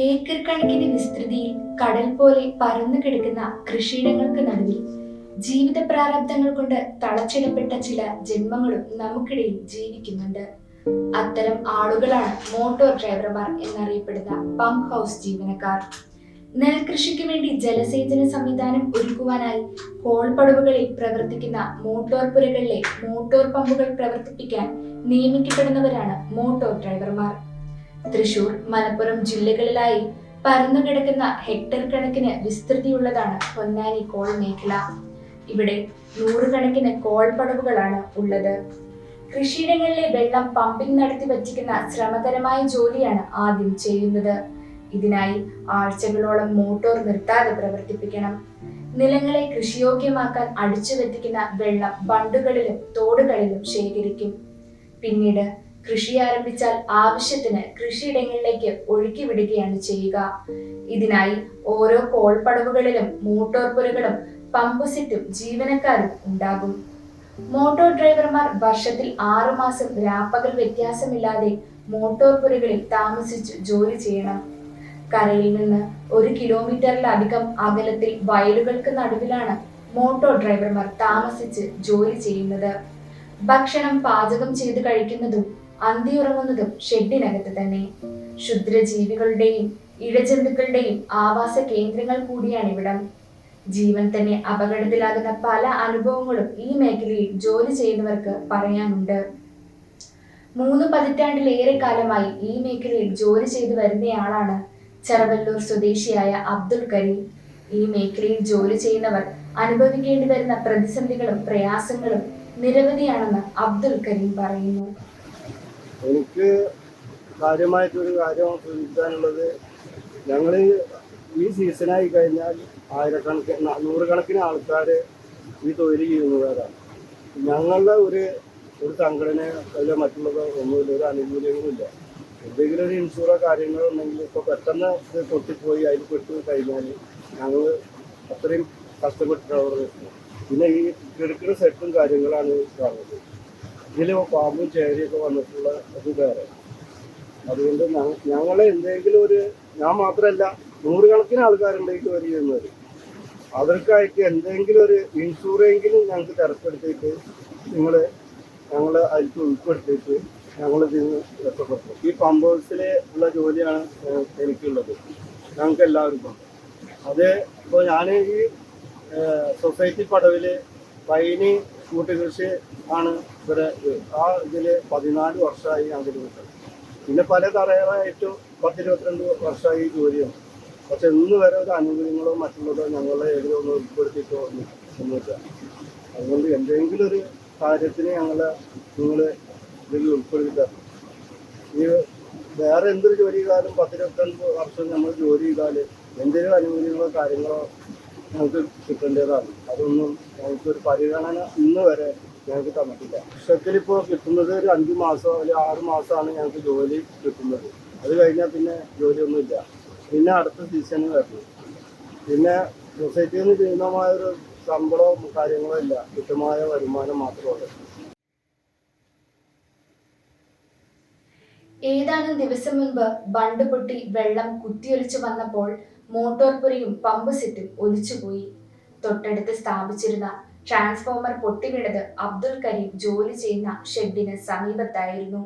Acre കണക്കിന് വിസ്തൃതിയിൽ കടൽ പോലെ പരന്നു കിടക്കുന്ന കൃഷിയിടങ്ങൾക്ക് നടുവിൽ ജീവിത പ്രാരബ്ധങ്ങൾ കൊണ്ട് തളച്ചിടപ്പെട്ട ചില ജന്മങ്ങളും നമുക്കിടയിൽ ജീവിക്കുന്നുണ്ട്. അത്തരം ആളുകളാണ് മോട്ടോർ ഡ്രൈവർമാർ എന്നറിയപ്പെടുന്ന പമ്പ് ഹൗസ് ജീവനക്കാർ. നെൽകൃഷിക്ക് വേണ്ടി ജലസേചന സംവിധാനം ഒരുക്കുവാനായി കോൾപടവുകളിൽ പ്രവർത്തിക്കുന്ന മോട്ടോർ പുരകളിലെ മോട്ടോർ പമ്പുകൾ പ്രവർത്തിപ്പിക്കാൻ നിയമിക്കപ്പെടുന്നവരാണ് മോട്ടോർ ഡ്രൈവർമാർ. തൃശൂർ മലപ്പുറം ജില്ലകളിലായി പരന്നുകിടക്കുന്ന ഹെക്ടർ കണക്കിന് വിസ്തൃതിയുള്ളതാണ് പൊന്നാനി കോൾ മേഖല. ഇവിടെ നൂറുകണക്കിന് കോൾ പടവുകളാണ് ഉള്ളത്. കൃഷിയിടങ്ങളിലെ വെള്ളം പമ്പിംഗ് നടത്തി വച്ചിരിക്കുന്ന ശ്രമകരമായ ജോലിയാണ് ആദ്യം ചെയ്യുന്നത്. ഇതിനായി ആഴ്ചകളോളം മോട്ടോർ നിർത്താതെ പ്രവർത്തിപ്പിക്കണം. നിലങ്ങളെ കൃഷിയോഗ്യമാക്കാൻ അടിച്ചു വെള്ളം ബണ്ടുകളിലും തോടുകളിലും ശേഖരിക്കും. പിന്നീട് കൃഷി ആരംഭിച്ചാൽ ആവശ്യത്തിന് കൃഷിയിടങ്ങളിലേക്ക് ഒഴുക്കി വിടുകയാണ് ചെയ്യുക. ഇതിനായി ഓരോ കോൾപടവുകളിലും മോട്ടോർ പുരകളും പമ്പുസെറ്റും ജീവനക്കാരും ഉണ്ടാകും. മോട്ടോർ ഡ്രൈവർമാർ വർഷത്തിൽ ആറു മാസം രാപ്പകൽ വ്യത്യാസമില്ലാതെ മോട്ടോർ പുരകളിൽ താമസിച്ച് ജോലി ചെയ്യണം. കരയിൽ നിന്ന് ഒരു കിലോമീറ്ററിലധികം അകലത്തിൽ വയലുകൾക്ക് നടുവിലാണ് മോട്ടോർ ഡ്രൈവർമാർ താമസിച്ച് ജോലി ചെയ്യുന്നത്. ഭക്ഷണം പാചകം ചെയ്ത് കഴിക്കുന്നതും അന്തിയുറങ്ങുന്നതും ഷെഡിനകത്ത് തന്നെ. ക്ഷുദ്രജീവികളുടെയും ഇഴജന്തുക്കളുടെയും ആവാസ കേന്ദ്രങ്ങൾ കൂടിയാണ് ഇവിടം. ജീവൻ തന്നെ അപകടത്തിലാകുന്ന പല അനുഭവങ്ങളും ഈ മേഖലയിൽ ജോലി ചെയ്യുന്നവർക്ക് പറയാനുണ്ട്. മൂന്ന് പതിറ്റാണ്ടിലേറെ കാലമായി ഈ മേഖലയിൽ ജോലി ചെയ്തു വരുന്നയാളാണ് ചെറവല്ലൂർ സ്വദേശിയായ അബ്ദുൽ കരീം. ഈ മേഖലയിൽ ജോലി ചെയ്യുന്നവർ അനുഭവിക്കേണ്ടി വരുന്ന പ്രതിസന്ധികളും പ്രയാസങ്ങളും നിരവധിയാണെന്ന് അബ്ദുൽ കരീം പറയുന്നു. എനിക്ക് കാര്യമായിട്ടൊരു കാര്യം സൂചിപ്പിക്കാനുള്ളത് ഞങ്ങൾ ഈ സീസണായി കഴിഞ്ഞാൽ ആയിരക്കണക്കിന് നൂറുകണക്കിന് ആൾക്കാർ ഈ തൊഴിൽ ചെയ്യുന്നവരാണ്. ഞങ്ങളുടെ ഒരു ഒരു സംഘടന അതിലോ മറ്റുള്ളതോ ഒന്നുമില്ല ഒരു ആനുകൂല്യങ്ങളുമില്ല എന്തെങ്കിലും ഒരു ഇൻഷുറോ കാര്യങ്ങളോ ഉണ്ടെങ്കിൽ ഇപ്പോൾ പെട്ടെന്ന് പൊട്ടിപ്പോയി അതിൽ പെട്ട് കഴിഞ്ഞാൽ ഞങ്ങൾ അത്രയും കഷ്ടപ്പെട്ടിട്ടാണ് പിന്നെ ഈ കിടക്കുന്ന സെറ്റും കാര്യങ്ങളാണ് കാണുന്നത് ഇതിൽ പാമ്പും ചേരിയൊക്കെ വന്നിട്ടുള്ള അത് വേറെ. അതുകൊണ്ട് ഞങ്ങൾ എന്തെങ്കിലും ഒരു ഞാൻ മാത്രമല്ല നൂറുകണക്കിന് ആൾക്കാരുണ്ടെങ്കിൽ ഈ ജോലി ചെയ്യുന്നവർ അവർക്കായിട്ട് എന്തെങ്കിലും ഒരു ഇൻഷുറെങ്കിലും ഞങ്ങൾക്ക് തിരക്കെടുത്തിട്ട് നിങ്ങൾ ഞങ്ങൾ അതിൽ ഉൾപ്പെടുത്തിയിട്ട് ഞങ്ങൾ ഇതിന് രക്ഷപ്പെടുത്തും. ഈ പമ്പ് ഹൗസിലെ ഉള്ള ജോലിയാണ് എനിക്കുള്ളത്. ഞങ്ങൾക്ക് എല്ലാവർക്കും അത് ഇപ്പോൾ ഞാൻ ഈ സൊസൈറ്റി പടവിൽ പൈനി കൂട്ടുകൃഷി ആണ് ഇവിടെ. ആ ഇതിൽ പതിനാല് വർഷമായി ഞാൻ നിൽക്കുന്നത്. പിന്നെ പല തറകളായിട്ടും പത്തിരുപത്തിരണ്ട് വർഷമായി ജോലിയാണ്. പക്ഷെ ഇന്ന് വരെ ഒരു ആനുകൂല്യങ്ങളോ മറ്റുള്ളതോ ഞങ്ങളെ എവിടെയോ ഒന്ന് ഉൾപ്പെടുത്തിയിട്ടോ ഒന്നും ഒന്നുമില്ല അതുകൊണ്ട് എന്തെങ്കിലും ഒരു കാര്യത്തിന് ഞങ്ങളെ നിങ്ങൾ ഇതിൽ ഉൾപ്പെടുത്തി തരണം ഈ വേറെ എന്തൊരു ജോലി ചെയ്താലും പത്തിരുപത്തിരണ്ട് വർഷം നമ്മൾ ജോലി ചെയ്താൽ എന്തെങ്കിലും ആനുകൂല്യങ്ങളോ കാര്യങ്ങളോ ഞങ്ങൾക്ക് കിട്ടേണ്ടതാണ്. അതൊന്നും ഞങ്ങൾക്ക് ഒരു പരിഗണന ഇന്ന് വരെ ഞങ്ങൾക്ക് തന്നിട്ടില്ല. ഇപ്പോൾ കിട്ടുന്നത് ഒരു അഞ്ച് മാസം അല്ലെങ്കിൽ ആറ് മാസമാണ് ഞങ്ങൾക്ക് ജോലി കിട്ടുന്നത്. അത് കഴിഞ്ഞാൽ പിന്നെ ജോലിയൊന്നുമില്ല. പിന്നെ അടുത്ത സീസണിൽ വരുന്നത് പിന്നെ സൊസൈറ്റിയിൽ നിന്ന് ചെയ്യുന്നമായൊരു ശമ്പളവും കാര്യങ്ങളോ ഇല്ല. കൃത്യമായ വരുമാനം മാത്രമേ ഏതാനും ദിവസം മുൻപ് ബണ്ട് പൊട്ടി വെള്ളം കുത്തിയൊലിച്ചു വന്നപ്പോൾ മോട്ടോർ പുരയും പമ്പ് സെറ്റും ഒലിച്ചുപോയി തൊട്ടടുത്ത് സ്ഥാപിച്ചിരുന്ന ട്രാൻസ്ഫോമർ പൊട്ടിവീണത് അബ്ദുൽ കരീം ജോലി ചെയ്യുന്ന ഷെഡിന് സമീപത്തായിരുന്നു.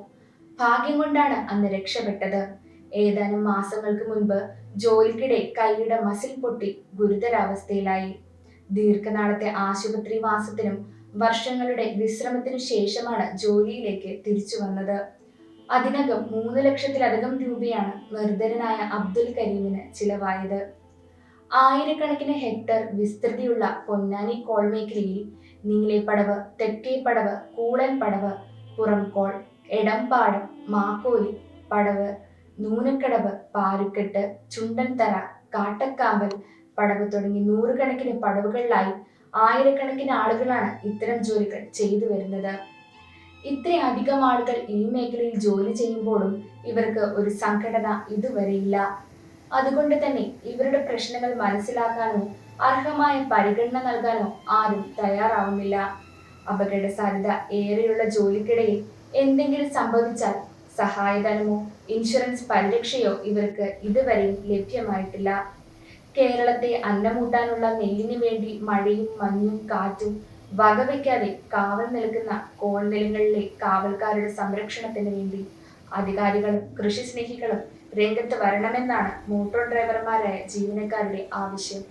ഭാഗ്യം കൊണ്ടാണ് അന്ന് രക്ഷപ്പെട്ടത്. ഏതാനും മാസങ്ങൾക്ക് മുൻപ് ജോലിക്കിടെ കൈയുടെ മസിൽ പൊട്ടി ഗുരുതരാവസ്ഥയിലായി. ദീർഘനാളത്തെ ആശുപത്രി വാസത്തിനും വർഷങ്ങളുടെ വിശ്രമത്തിനു ശേഷമാണ് ജോലിയിലേക്ക് തിരിച്ചു വന്നത്. അതിനകം മൂന്ന് ലക്ഷത്തിലധികം രൂപയാണ് നിർധരനായ അബ്ദുൽ കരീമിന് ചിലവായത്. ആയിരക്കണക്കിന് ഹെക്ടർ വിസ്തൃതിയുള്ള പൊന്നാനി കോൾ മേഖലയിൽ നീലേപ്പടവ് തെക്കേപ്പടവ് കൂടൽ പടവ് പുറംകോൾ എടംപാടം മാക്കോലി പടവ് നൂനക്കടവ് പാരുക്കെട്ട് ചുണ്ടൻതറ കാട്ടക്കാമ്പൽ പടവ് തുടങ്ങി നൂറുകണക്കിന് പടവുകളിലായി ആയിരക്കണക്കിന് ആളുകളാണ് ഇത്തരം ജോലികൾ ചെയ്തു വരുന്നത്. ഇത്രയധികം ആളുകൾ ഈ മേഖലയിൽ ജോലി ചെയ്യുമ്പോഴും ഇവർക്ക് ഒരു സംഘടന ഇതുവരെയില്ല അതുകൊണ്ട് തന്നെ ഇവരുടെ പ്രശ്നങ്ങൾ മനസ്സിലാക്കാനോ അർഹമായ പരിഗണന നൽകാനോ ആരും തയ്യാറാവുന്നില്ല. അപകട സാധ്യത ഏറെയുള്ള ജോലിക്കിടയിൽ എന്തെങ്കിലും സംഭവിച്ചാൽ സഹായധനമോ ഇൻഷുറൻസ് പരിരക്ഷയോ ഇവർക്ക് ഇതുവരെയും ലഭ്യമായിട്ടില്ല. കേരളത്തെ അന്നമൂട്ടാനുള്ള നെല്ലിന് വേണ്ടി മഴയും മഞ്ഞും കാറ്റും വകവയ്ക്കാതെ കാവൽ നിൽക്കുന്ന കോൾനിലങ്ങളിലെ കാവൽക്കാരുടെ സംരക്ഷണത്തിന് വേണ്ടി അധികാരികളും കൃഷി സ്നേഹികളും രംഗത്ത് വരണമെന്നാണ് മോട്ടോർ ഡ്രൈവർമാരായ ജീവനക്കാരുടെ ആവശ്യം.